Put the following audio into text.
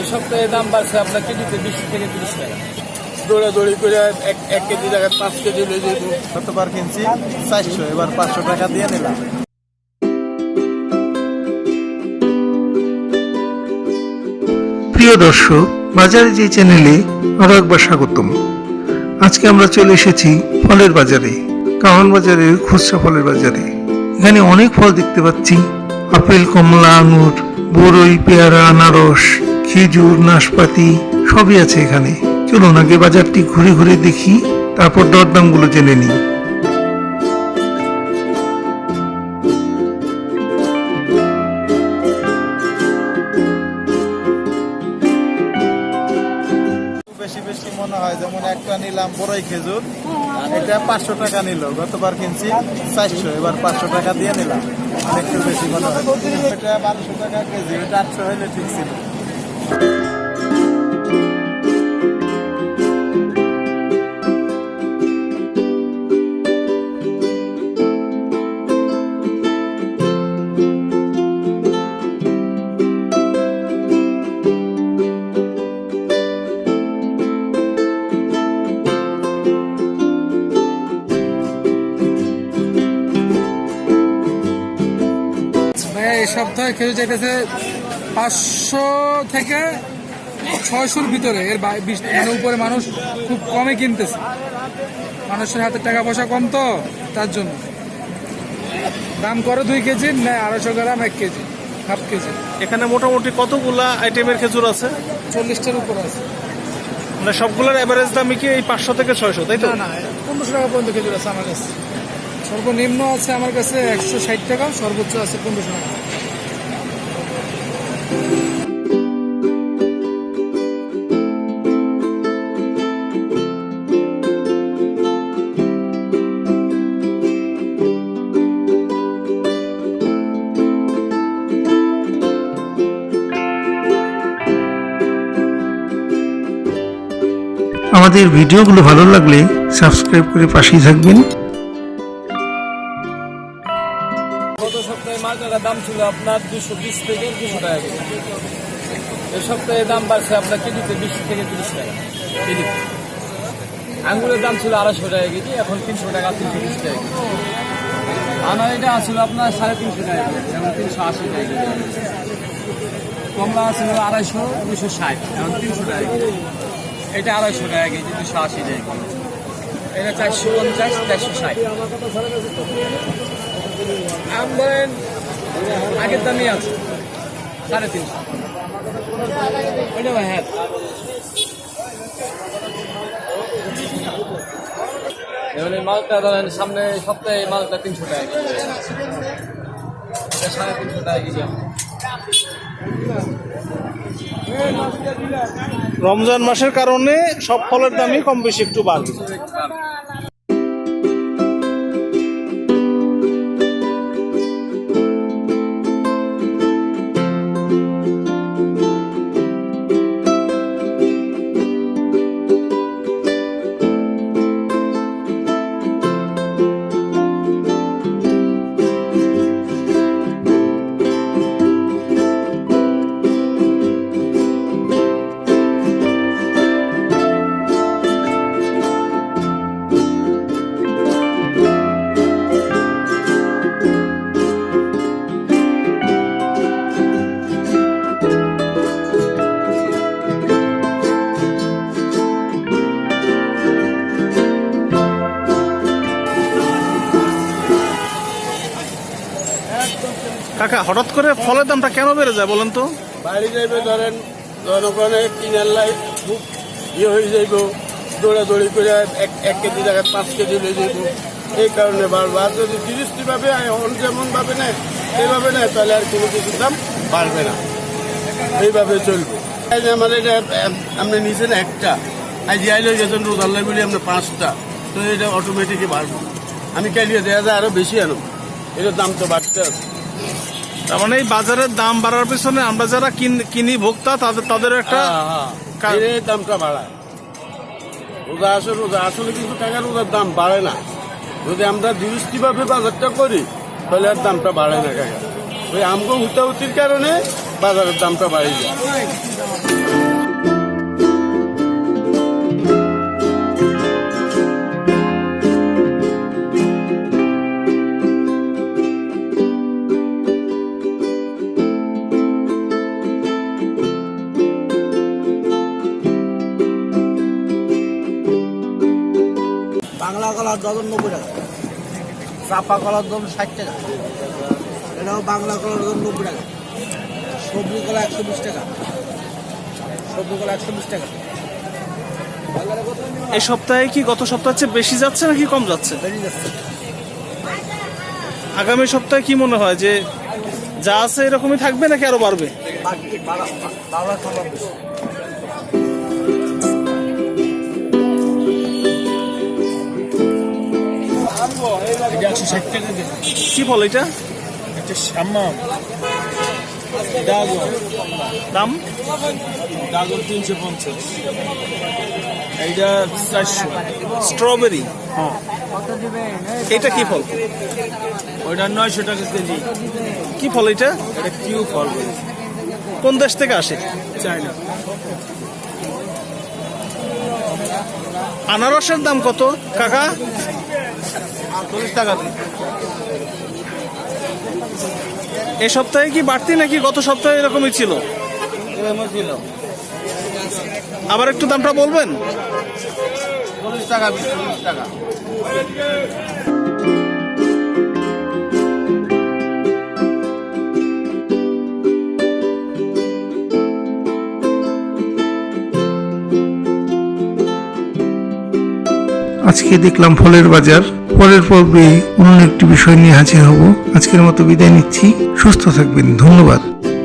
এই সপ্তাহে দাম বাড়ছে আপনার কেজিতে বিশ থেকে তিরিশ টাকা। দৌড়াদৌড়ি করে এক এক কেজি জায়গায় পাঁচ কেজি লয়ে যাইব। গতবার কিনছি চারশো এবার পাঁচশো টাকা দিয়ে নিলাম। প্রিয় দর্শক বাজারে যে চ্যানেলে আরও একবার স্বাগতম। আজকে আমরা চলে এসেছি ফলের বাজারে কাহন বাজারের খুচরা ফলের বাজারে। এখানে অনেক ফল দেখতে পাচ্ছি। আপেল কমলা আঙুর বরই পেয়ারা আনারস খেজুর, নাশপাতি সবই আছে এখানে। চলুন আগে বাজারটি ঘুরে ঘুরে দেখি, তারপর দরদামগুলো জেনে নিই। বেশি বেশি মনে হয় যেমন একটা নিলাম বড়ই পাঁচশো টাকা কিনছি চারশো, এবার পাঁচশো টাকা দিয়ে নিলাম। অনেকটা বেশি মনে হয়। বারোশো টাকা কেজি আটশো হলে ঠিক ছিল। সপ্তাহে খেজুর চাইতেছে পাঁচশো থেকে ছয়শোর ভিতরে। এর মানে উপরে মানুষ খুব কমে কিনতেছে। মানুষের হাতে টাকা পয়সা কম তো তার জন্য। দাম করে দুই কেজি নেয় আড়াইশো গ্রাম এক কেজি হাফ কেজি। এখানে মোটামুটি কতগুলা আইটেমের খেজুর আছে? চল্লিশটার উপর আছে। মানে সবগুলোর অ্যাভারেজ দাম কি এই পাঁচশো থেকে ছয়শো তাই তো? না না পনেরোশো টাকা পর্যন্ত খেজুর আছে আমার কাছে। সর্বনিম্ন আছে আমার কাছে একশো ষাট টাকা সর্বোচ্চ আছে পনেরোশো টাকা। আমাদের ভিডিওগুলো ভালো লাগলে সাবস্ক্রাইব করে পাশেই থাকবেন। গত সপ্তাহে দাম ছিল আপনার দুশো থেকে টাকা সপ্তাহে দাম বাড়ছে আপনার বিশ থেকে তিরিশ টাকা দাম ছিল আড়াইশো টাকা কেজি, এখন তিনশো টাকা, তিনশো বিশ টাকা আনার এটা ছিল আপনার সাড়ে তিনশো টাকা এখন তিনশো আশি টাকা কেজি। কমলা ছিল আড়াইশো দুশো ষাট, এখন তিনশো টাকা এটা আড়াইশো টাকা কেজি, দুশো আশি টাকা এটা চারশো পঞ্চাশ, চারশো ষাট। আম ধরেন আগের দামই আছে, সাড়ে তিনশো। হ্যাঁ। এবার মালটা ধরেন, সামনে সপ্তাহে মালটা তিনশো টাকা সাড়ে তিনশো টাকা কেজি। রমজান মাসের কারণে সব ফলের দামই কম বেশি একটু বাড়বে। কাকা, হঠাৎ করে ফলের দামটা কেন বেড়ে যায় বলেন তো? বাড়ি যাইবে ধরেন জনগণে কিনার লাই খুব ইয়ে হয়ে যাইব, দৌড়াদৌড়ি করে এক কেজি জায়গায় পাঁচ কেজি লয়ে যাইব। এই কারণে বারবার যদি তিরিশটি ভাবে এখন যেমন ভাবে নেয় এইভাবে নেয়, তাহলে আর কোনো কিছুর দাম বাড়বে না। এইভাবে চলবে। আমার এটা আপনি নিছেন একটা। আজ আইলে গেছেন রোজাল্লাই বলি আমরা পাঁচটা। তো এটা অটোমেটিকই বাড়বো। আমি কালিয়ে দেওয়া যায় আরও বেশি আনো। এটার দাম তো বাড়তে আছে। তার মানে এই বাজারের দাম বাড়ার পিছনে আমরা যারা কিনি ভোক্তা তাদের তাদের একটা কা- এর দামটা বাড়ায়। রোজা আসে রোজা আসলে কিন্তু টাকা রোজার দাম বাড়ে না। যদি আমরা দৃষ্টিভাবে বাজারটা করি তাহলে আর দামটা বাড়ে না কাকা ওই আমগো হুতাহুতির কারণে বাজারের দামটা বাড়ে যায় কলার ডজন নব্বই টাকা চাপা কলার দাম ষাট টাকা। এটাও বাংলা কলার দাম নব্বই টাকা। সবজি কলা একশো বিশ টাকা। সবজি কলা একশো বিশ টাকা। এই সপ্তাহে কি গত সপ্তাহের চেয়ে বেশি যাচ্ছে নাকি কম যাচ্ছে? যাচ্ছে। আগামী সপ্তাহে কি মনে হয় যে যা আছে এরকমই থাকবে নাকি আরও বাড়বে? এটা একশো ষাট টাকা কি ফল এটা? একটা সাম্মাম ডাগর। দাম? ডাগর তিনশো পঞ্চাশ। এইটা চারশো। স্ট্রবেরি? এটা কি ফল? ওইটা নয়শো টাকা কেজি। কি ফল এটা? এটা কিউ ফল কোন দেশ থেকে আসে? চায়না। আনারসের দাম কত? কাকা? চল্লিশ টাকা। এই সপ্তাহে কি বাড়তি নাকি গত সপ্তাহে এরকমই ছিল? ছিল। আবার একটু দামটা বলবেন? চল্লিশ টাকা চল্লিশ টাকা। আজকে দেখলাম ফলের বাজার। পরের পর্বে অন্য একটি বিষয় নিয়ে হাজির হব। আজকের মতো বিদায় নিচ্ছি। সুস্থ থাকবেন। ধন্যবাদ।